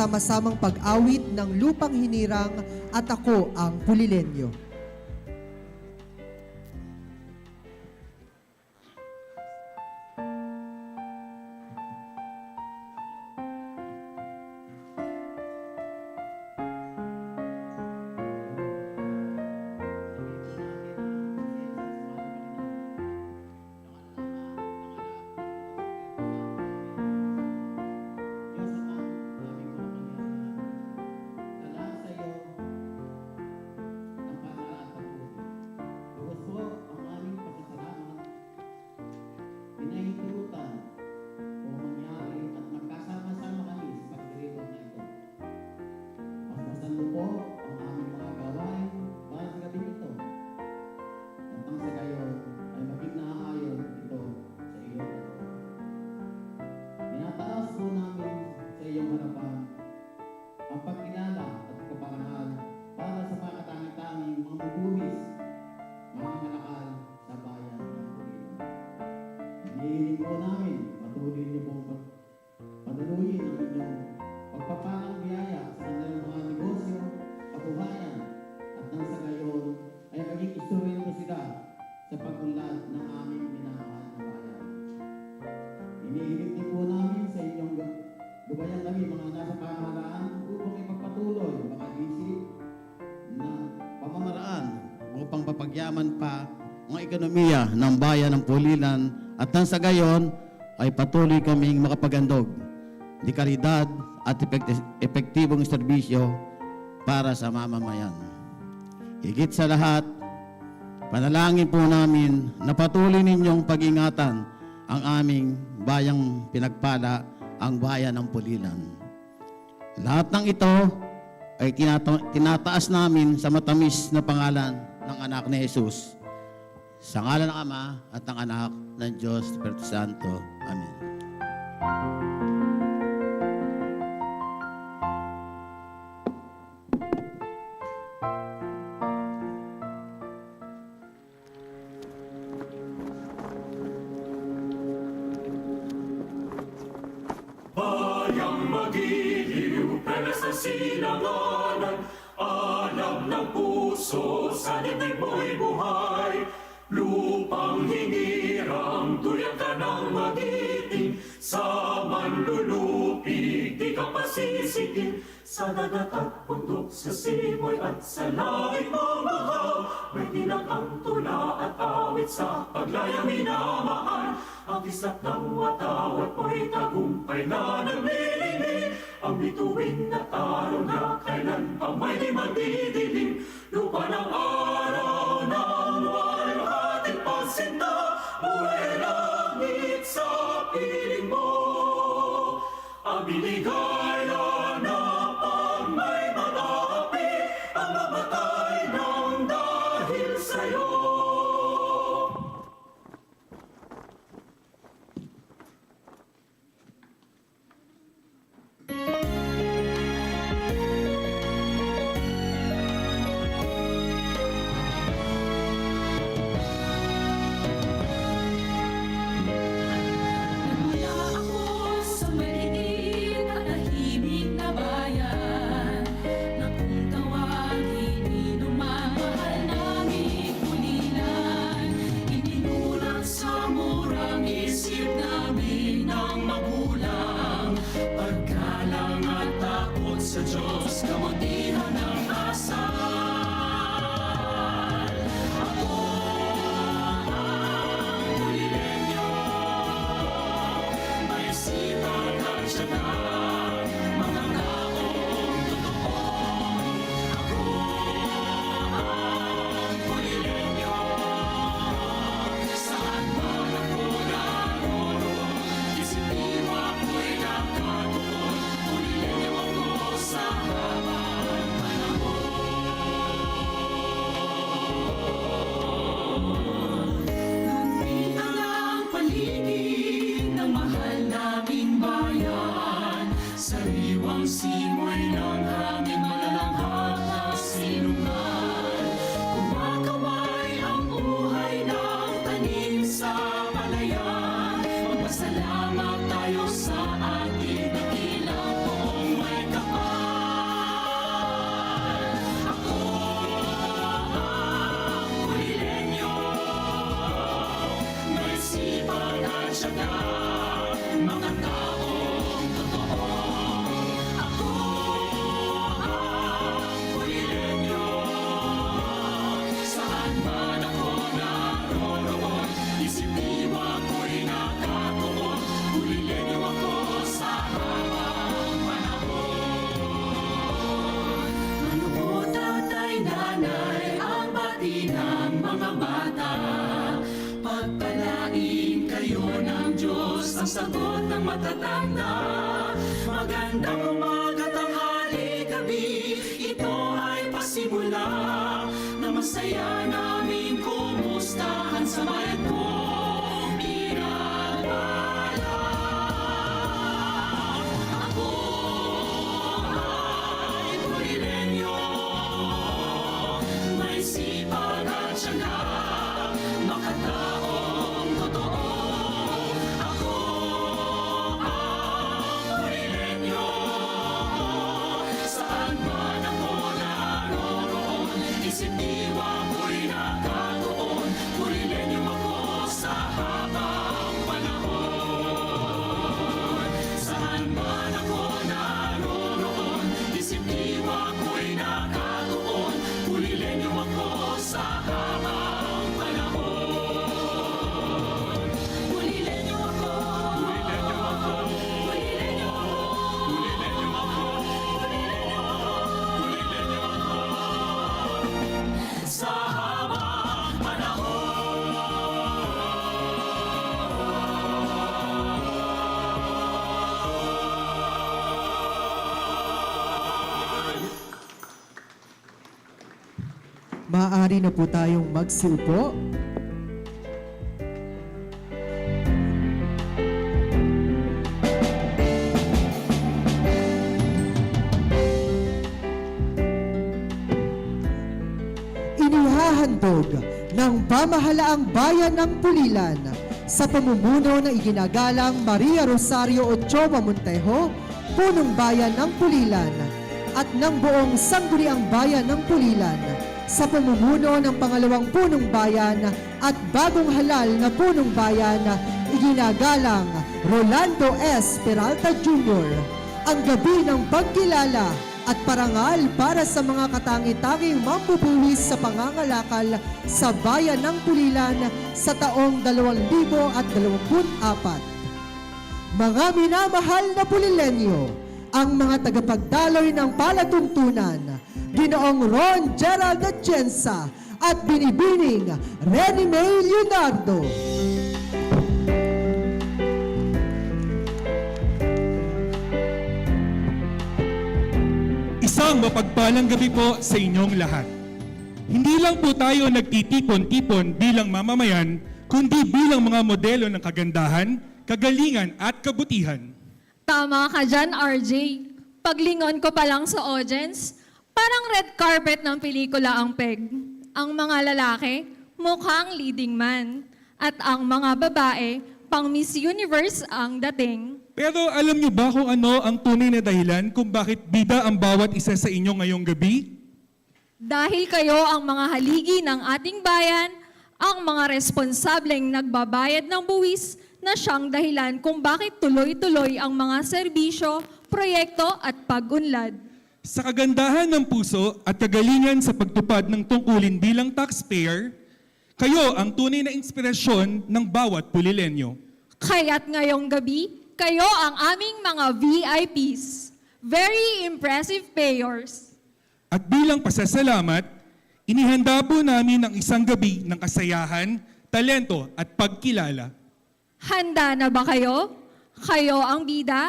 sama-samang pag-awit ng lupang hinirang at ako ang pulilenyo. Sa iyong upang papagyaman pa ang ekonomiya ng bayan ng Pulilan at nang sa gayon ay patuloy kaming makapagandog di kalidad at epekti- epektibong serbisyo para sa mamamayan. Higit sa lahat, panalangin po namin na patuloy ninyong pag-ingatan ang aming bayang pinagpala, ang bayan ng Pulilan. Lahat ng ito ay tinata- tinataas namin sa matamis na pangalan ng anak ni Jesus. Sa ngalan ng Ama at ng Anak ng Diyos, Espiritu Santo. Amen. Bayang magiliw, pera sa silanganan, alam ng puso, sa dibdib mo'y buhay. Lupang hinirang, tuyang ka ng magiting, sa manlulupig, di ka pasisikin. Sa dagat at bundok, sa simoy at sa langit mong mahal, may tinakang tula at awit sa paglayang minamahal. Ang isa't ng watawat mo'y tagumpay na naglilingin, ang bituin na taro na kailan pa may di magdidilim. Bata Pagpalain kayo ng Diyos. Ang sagot ng matatanda Magandang umaga, tanghali, gabi. Ito ay pasimula Na masaya namin kumustahan sa kong Maaari na po tayong magsiupo. Inihahandog ng pamahalaang bayan ng Pulilan sa pamumuno na iginagalang Maria Rosario Ochoa Montejo, punong bayan ng Pulilan, at ng buong sangguniang bayan ng Pulilan sa pamumuno ng pangalawang punong bayan at bagong halal na punong bayan iginagalang Rolando S. Peralta Jr. Ang gabi ng pagkilala at parangal para sa mga katangi-tanging mambubuwis sa pangangalakal sa bayan ng Pulilan sa taong 2024. Mga minamahal na Pulilenyo, ang mga tagapagdaloy ng palatuntunan, Ginoong Ron Gerald Atienza at Binibining Rene May Leonardo. Isang mapagpalang gabi po sa inyong lahat. Hindi lang po tayo nagtitipon-tipon bilang mamamayan, kundi bilang mga modelo ng kagandahan, kagalingan at kabutihan. Tama ka dyan, RJ. Paglingon ko pa lang sa audience, parang red carpet ng pelikula ang peg. Ang mga lalaki, mukhang leading man. At ang mga babae, pang Miss Universe ang dating. Pero alam niyo ba kung ano ang tunay na dahilan kung bakit bida ang bawat isa sa inyo ngayong gabi? Dahil kayo ang mga haligi ng ating bayan, ang mga responsableng nagbabayad ng buwis na siyang dahilan kung bakit tuloy-tuloy ang mga serbisyo, proyekto at pag-unlad. Sa kagandahan ng puso at kagalingan sa pagtupad ng tungkulin bilang taxpayer, kayo ang tunay na inspirasyon ng bawat pulilenyo. Kaya't ngayong gabi, kayo ang aming mga VIPs. Very impressive payors. At bilang pasasalamat, inihanda po namin ang isang gabi ng kasayahan, talento at pagkilala. Handa na ba kayo? Kayo ang bida,